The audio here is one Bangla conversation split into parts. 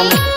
I'm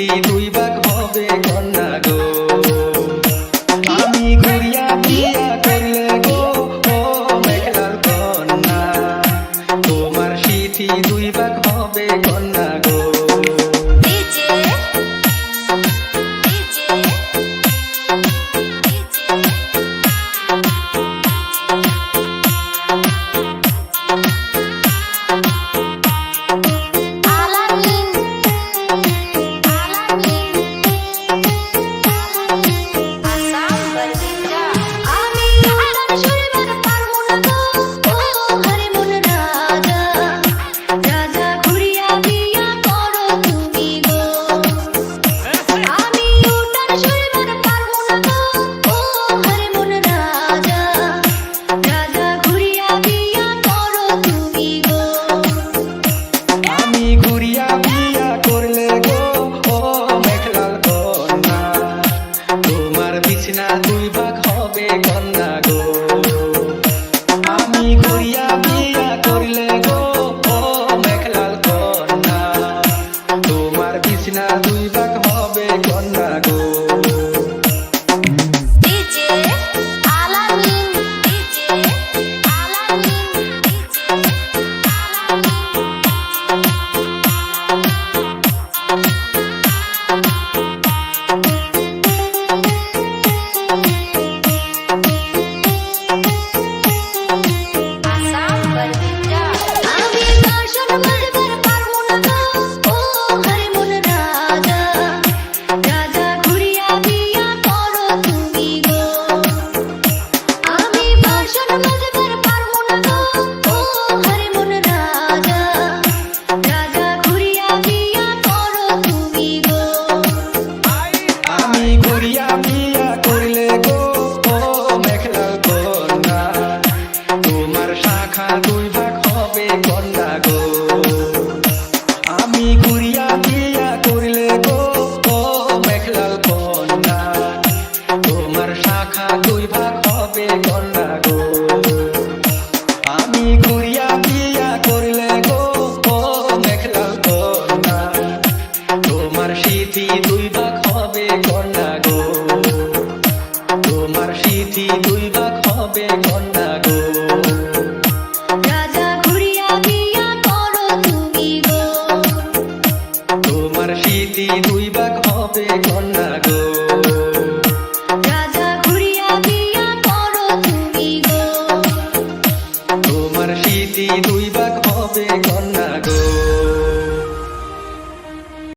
যদি দুই ঘুরিয়া ঘুরিয়া করলে গো, ও মেঘলাল কন্যা। তোমার বিছনা দুই ভাগ হবে কন্যা গো। আমি ঘুরিয়া ঘুরিয়া করলে গো, ও মেঘলাল কন্যা। তোমার বিছনা করিয়া বিয়া করিলে গো, ও মেঘলা কন্যা। তোমার আমি করিয়া বিয়া করিলে গো, ও মেঘলা কন্যা। তোমার শাখা দুই ভাগ হবে আমি বিভাগ হবে কন্যা গো। তোমার স্মৃতি দুই